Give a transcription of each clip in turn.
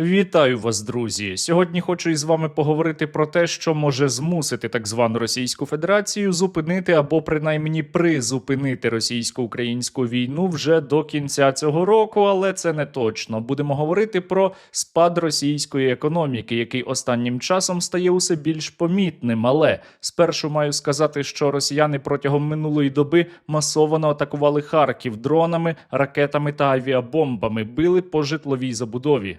Вітаю вас, друзі! Сьогодні хочу із вами поговорити про те, що може змусити так звану Російську Федерацію зупинити або принаймні призупинити російсько-українську війну вже до кінця цього року, але це не точно. Будемо говорити про спад російської економіки, який останнім часом стає усе більш помітним. Але спершу маю сказати, що росіяни протягом минулої доби масово атакували Харків дронами, ракетами та авіабомбами, били по житловій забудові.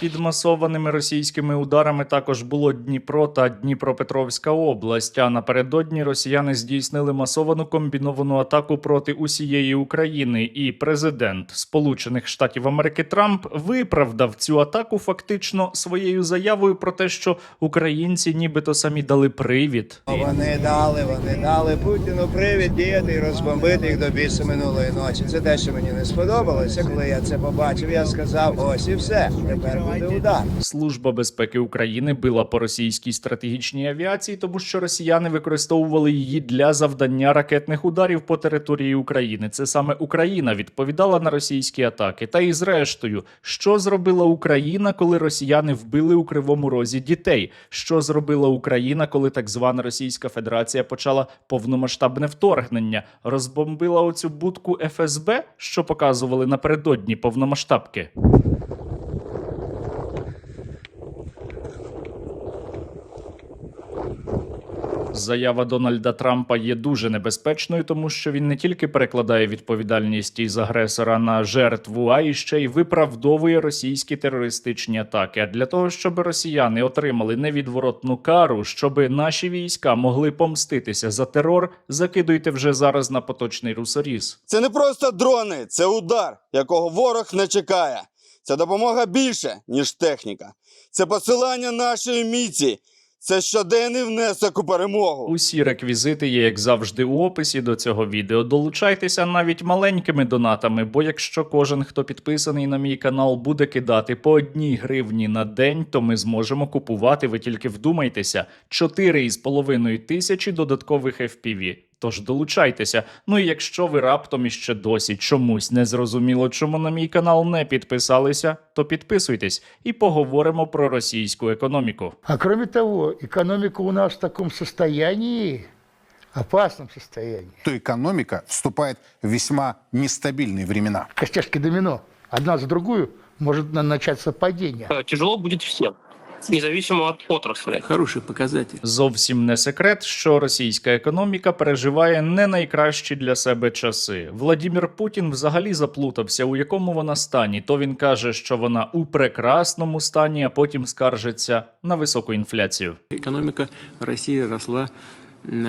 Під масованими російськими ударами також було Дніпро та Дніпропетровська область. А напередодні росіяни здійснили масовану комбіновану атаку проти усієї України. І президент Сполучених Штатів Америки Трамп виправдав цю атаку фактично своєю заявою про те, що українці нібито самі дали привід. Вони дали, вони дали Путіну привід діяти і розбомбити їх до біса минулої ночі. Це те, що мені не сподобалося. Коли я це побачив, я сказав: ось і все. Тепер. Служба безпеки України била по російській стратегічній авіації, тому що росіяни використовували її для завдання ракетних ударів по території України. Це саме Україна відповідала на російські атаки. Та і зрештою, що зробила Україна, коли росіяни вбили у кривому розі дітей? Що зробила Україна, коли так звана Російська Федерація почала повномасштабне вторгнення? Розбомбила оцю будку ФСБ, що показували напередодні повномасштабки. Заява Дональда Трампа є дуже небезпечною, тому що він не тільки перекладає відповідальність із агресора на жертву, а і ще й виправдовує російські терористичні атаки. А для того, щоб росіяни отримали невідворотну кару, щоб наші війська могли помститися за терор, закидуйте вже зараз на поточний русоріз. Це не просто дрони, це удар, якого ворог не чекає. Це допомога більше, ніж техніка. Це посилання нашої міці. Це щоденний внесок у перемогу. Усі реквізити є, як завжди, у описі до цього відео. Долучайтеся навіть маленькими донатами, бо якщо кожен, хто підписаний на мій канал, буде кидати по одній гривні на день, то ми зможемо купувати. Ви тільки вдумайтеся 4,5 тисячі додаткових FPV. Тож долучайтеся. Ну і якщо ви раптом іще досі чомусь не зрозуміло, чому на мій канал не підписалися, то підписуйтесь і поговоримо про російську економіку. А кроме того, экономика у нас в таком состоянии, опасном состоянии. то экономика вступает в весьма нестабильные времена. Костяшки домино. Одна за другую может на- начаться падение. Э, тяжело будет всем, независимо от отрасли. Хороший показатель. Зовсім не секрет, що російська економіка переживає не найкращі для себе часи. Владімір Путін взагалі заплутався, у якому вона стані. То він каже, що вона у прекрасному стані, а потім скаржиться на високу інфляцію. Экономика России росла, э,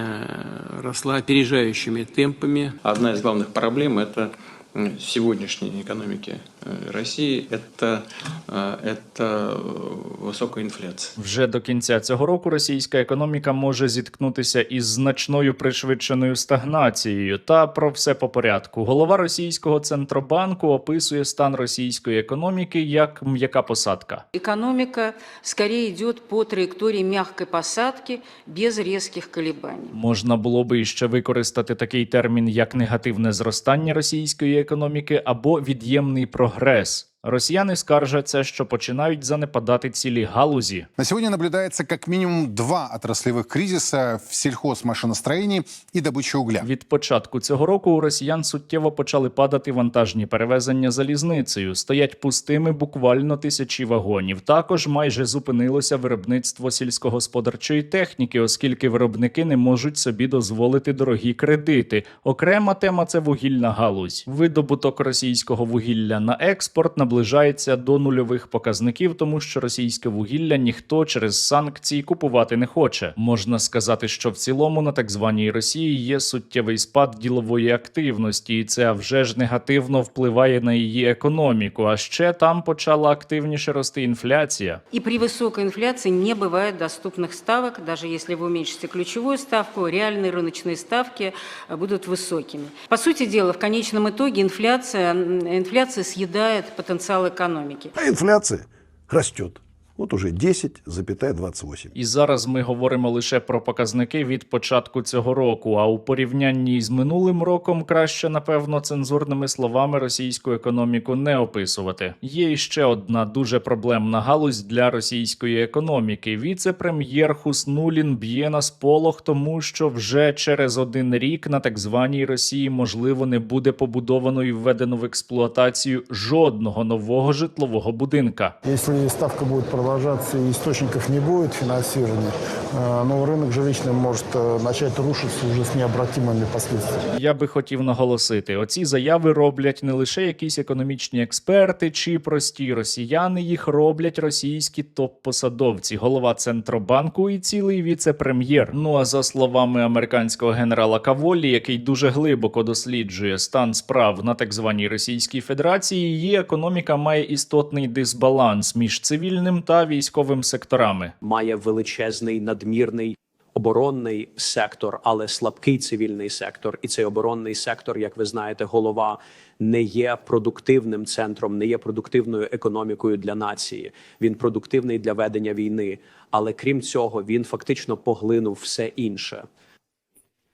росла опережающими темпами. Одна из главных проблем это м, сегодняшней экономики э, России это, э, это э, высокая инфляция. Вже до кінця цього року російська економіка може зіткнутися із значною пришвидшеною стагнацією. Та про все по порядку. Голова російського центробанку описує стан російської економіки як м'яка посадка. Экономика скорее идет по траектории мягкой посадки без резких колебаний. Можна було би іще використати такий термін, як негативне зростання російської економіки або від'ємний прогрес. прогрес. Росіяни скаржаться, що починають занепадати цілі галузі. На сегодня наблюдается как минимум два отраслевых кризиса в сельхозмашиностроении и добыче угля. Від початку цього року у росіян суттєво почали падати вантажні перевезення залізницею. Стоять пустими буквально тисячі вагонів. Також майже зупинилося виробництво сільськогосподарчої техніки, оскільки виробники не можуть собі дозволити дорогі кредити. Окрема тема це вугільна галузь. Видобуток російського вугілля на експорт наближається до нульових показників, тому що російське вугілля ніхто через санкції купувати не хоче. Можна сказати, що в цілому на так званій Росії є суттєвий спад ділової активності, і це вже ж негативно впливає на її економіку. А ще там почала активніше рости інфляція. И при высокой инфляции не бывает доступных ставок, даже если вы уменьшите ключевую ставку, реальные рыночные ставки э, будут высокими. По сути дела, в конечном итоге инфляция, м, инфляция съедает потенциал экономики. А инфляция растет. Вот уже 10,28. І зараз ми говоримо лише про показники від початку цього року. А у порівнянні з минулим роком краще, напевно, цензурними словами російську економіку не описувати. Є іще одна дуже проблемна галузь для російської економіки. Віце-прем'єр Хуснулін б'є на сполох, тому що вже через один рік на так званій Росії можливо не буде побудовано і введено в експлуатацію жодного нового житлового будинка. Если ставка будет продолжаться и источников не будет финансирования, э, ну, рынок жилищный может э, начать рушиться уже с необратимыми последствиями. Я би хотів наголосити: оці заяви роблять не лише якісь економічні експерти чи прості росіяни, їх роблять російські топ-посадовці, голова центробанку і цілий віце-прем'єр. Ну а за словами американського генерала Каволі, який дуже глибоко досліджує стан справ на так званій Російській Федерації, її економіка має істотний дисбаланс між цивільним та військовим секторами. має величезний надмірний оборонний сектор, але слабкий цивільний сектор. І цей оборонний сектор, як ви знаєте, голова не є продуктивним центром, не є продуктивною економікою для нації. Він продуктивний для ведення війни. Але крім цього, він фактично поглинув все інше.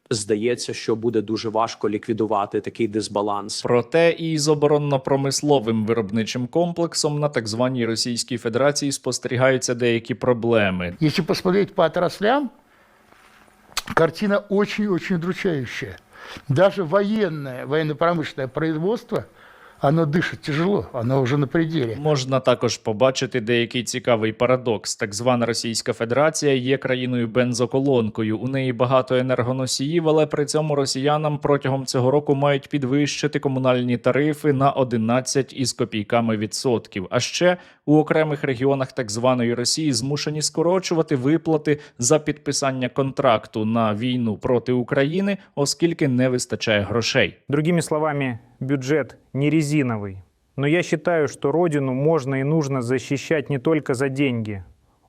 Здається, що буде дуже важко ліквідувати такий дисбаланс. Проте і з оборонно-промисловим виробничим комплексом на так званій Російській Федерації спостерігаються деякі проблеми. Якщо посмотреть по отраслям, картина очень-очень удручающая. Даже военное, военно-промышленное производство, оно дышит тяжело, оно уже на пределе. Можна також побачити деякий цікавий парадокс. Так звана Російська Федерація є країною бензоколонкою. У неї багато енергоносіїв, але при цьому росіянам протягом цього року мають підвищити комунальні тарифи на 11 із копійками відсотків. А ще у окремих регіонах так званої Росії змушені скорочувати виплати за підписання контракту на війну проти України, оскільки не вистачає грошей. Другими словами, бюджет не резиновый. Но я считаю, что Родину можно и нужно защищать не только за деньги.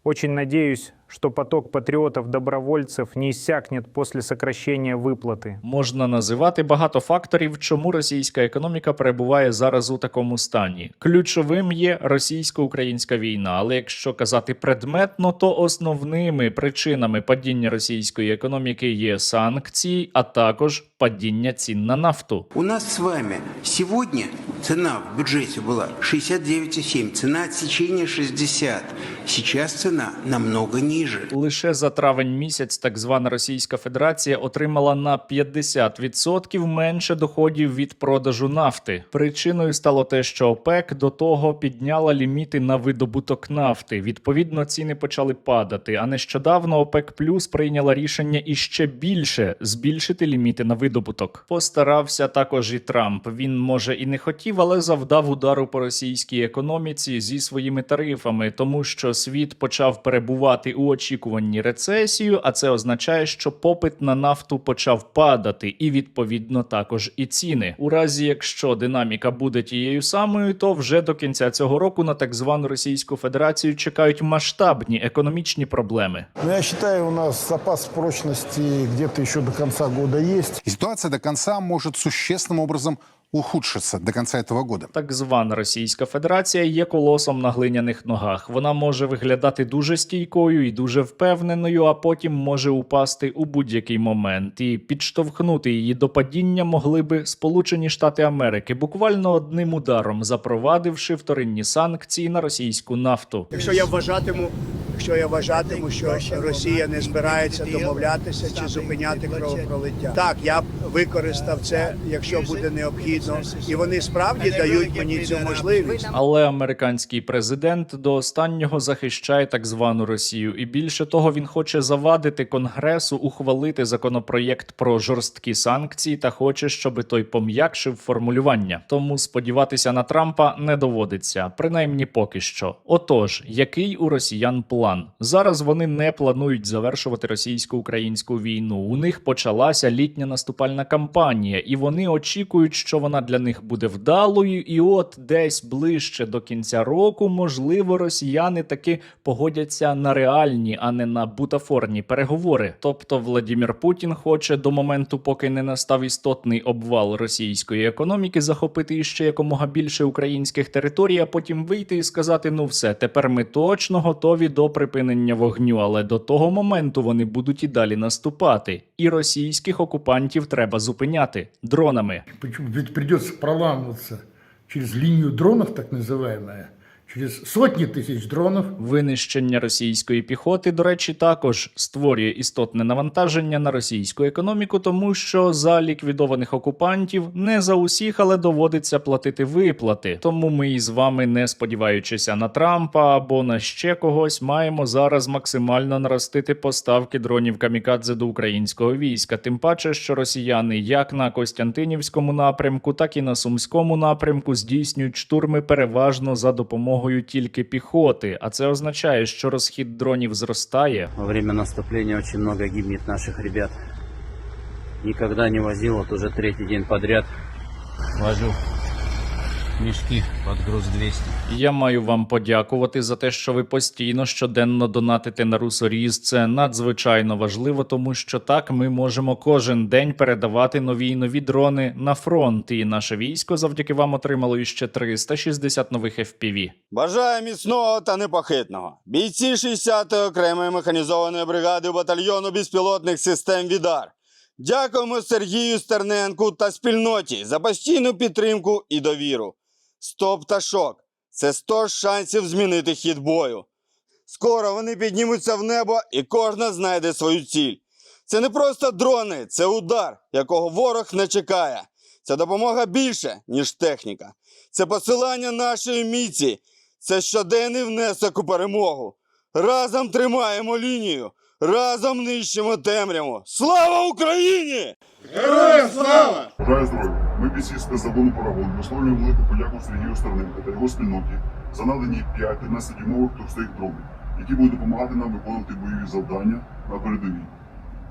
Очень надеюсь, что поток патриотов-добровольцев не иссякнет после сокращения выплаты. Можна називати багато факторів, чому російська економіка перебуває зараз у такому стані. Ключовим є російсько-українська війна. Але якщо казати предметно, то основними причинами падіння російської економіки є санкції, а також падіння цін на нафту. У нас с вами сегодня цена в бюджете была 69,7, цена отсечения 60. Сейчас цена намного ниже. Лише за травень місяць так звана Російська Федерація отримала на 50% менше доходів від продажу нафти. Причиною стало те, що ОПЕК до того підняла ліміти на видобуток нафти. Відповідно, ціни почали падати. А нещодавно ОПЕК Плюс прийняла рішення іще більше збільшити ліміти на видобуток. Постарався також і Трамп. Він може і не хотів, але завдав удару по російській економіці зі своїми тарифами, тому що світ почав перебувати у очікуванні рецесію, а це означає, що попит на нафту почав падати, і відповідно також і ціни. У разі якщо динаміка буде тією самою, то вже до кінця цього року на так звану Російську Федерацію чекають масштабні економічні проблеми. Но я считаю, у нас запас прочности где-то еще до конца года есть. И ситуация до конца может существенным образом ухудшиться до конца этого года. Так звана Російська Федерація є колосом на глиняних ногах. Вона може виглядати дуже стійкою і дуже впевненою, а потім може упасти у будь-який момент. І підштовхнути її до падіння могли би Сполучені Штати Америки, буквально одним ударом запровадивши вторинні санкції на російську нафту. Якщо я вважатиму, якщо я вважатиму, що Росія не збирається домовлятися чи зупиняти кровопролиття, так я б використав це, якщо буде необхідно, і вони справді дають мені цю можливість. Але американський президент до останнього захищає так звану Росію, і більше того, він хоче завадити Конгресу ухвалити законопроєкт про жорсткі санкції та хоче, щоб той пом'якшив формулювання. Тому сподіватися на Трампа не доводиться, принаймні поки що. Отож, який у росіян план? План. Зараз вони не планують завершувати російсько-українську війну. У них почалася літня наступальна кампанія, і вони очікують, що вона для них буде вдалою. І от десь ближче до кінця року, можливо, росіяни таки погодяться на реальні, а не на бутафорні переговори. Тобто Владімір Путін хоче до моменту, поки не настав істотний обвал російської економіки, захопити іще якомога більше українських територій, а потім вийти і сказати: ну все, тепер ми точно готові до припинення вогню, але до того моменту вони будуть і далі наступати. І російських окупантів треба зупиняти дронами. Почему? Ведь придется проламываться через лінію дронів, так называемая, через сотни тысяч дронов. Винищення російської піхоти, до речі, також створює істотне навантаження на російську економіку, тому що за ліквідованих окупантів не за усіх, але доводиться платити виплати. Тому ми із вами, не сподіваючися на Трампа або на ще когось, маємо зараз максимально наростити поставки дронів камікадзе до українського війська. Тим паче, що росіяни як на Костянтинівському напрямку, так і на Сумському напрямку здійснюють штурми переважно за допомогою тільки піхоти. А це означає, що розхід дронів зростає. Во время наступления очень много гибнет наших ребят. Никогда не возил, вот уже третий день подряд вожу мешки под груз 200. Я маю вам подякувати за те, що ви постійно щоденно донатите на Русоріз. Це надзвичайно важливо, тому що так ми можемо кожен день передавати нові й нові дрони на фронт. І наше військо завдяки вам отримало іще 360 нових FPV. Бажаю міцного та непохитного. Бійці 60-ї окремої механізованої бригади батальйону безпілотних систем Відар. Дякуємо Сергію Стерненку та спільноті за постійну підтримку і довіру. Стоп та шок це 100 шансів змінити хід бою. Скоро вони піднімуться в небо і кожна знайде свою ціль. Це не просто дрони, це удар, якого ворог не чекає. Це допомога більше, ніж техніка. Це посилання нашої міці. Це щоденний внесок у перемогу. Разом тримаємо лінію, разом нищимо темряву. Слава Україні! Героям слава! Бажаю здоров'я! Ми бійці спецзагону «Парагон» висловлюємо велику подяку Сергію Стерненко та його спільноті за надані 5 13-дюймових товстих дронів, які будуть допомагати нам виконувати бойові завдання на передовій.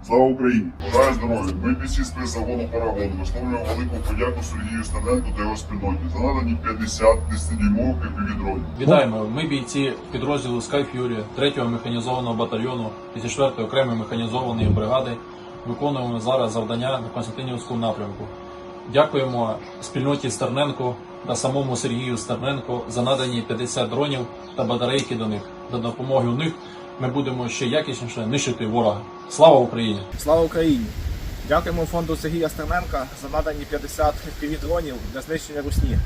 Слава Україні! Бажаю здоров'я! Ми бійці спецзагону «Парагон» висловлюємо велику подяку Сергію Стерненко та його спільноті за надані 50 10-дюймових FPV-дронів. Вітаємо! Ми бійці підрозділу Sky Fury 3-го механізованого батальйону 54-ї окремої механізованої бригади. Виконуємо зараз завдання на Константинівському напрямку. Дякуємо спільноті Стерненко та самому Сергію Стерненко за надані 50 дронів та батарейки до них. За допомогою них ми будемо ще якісніше нищити ворога. Слава Україні! Слава Україні! Дякуємо фонду Сергія Стерненка за надані 50 FPV дронів для знищення русні.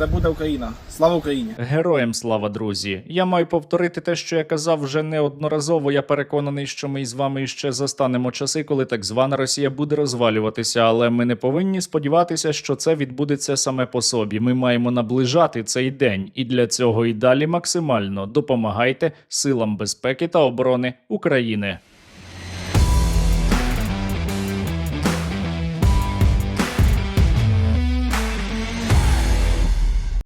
Це буде Україна. Слава Україні! Героям слава, друзі! Я маю повторити те, що я казав вже неодноразово. Я переконаний, що ми із вами ще застанемо часи, коли так звана Росія буде розвалюватися, але ми не повинні сподіватися, що це відбудеться саме по собі. Ми маємо наближати цей день, і для цього і далі максимально допомагайте силам безпеки та оборони України.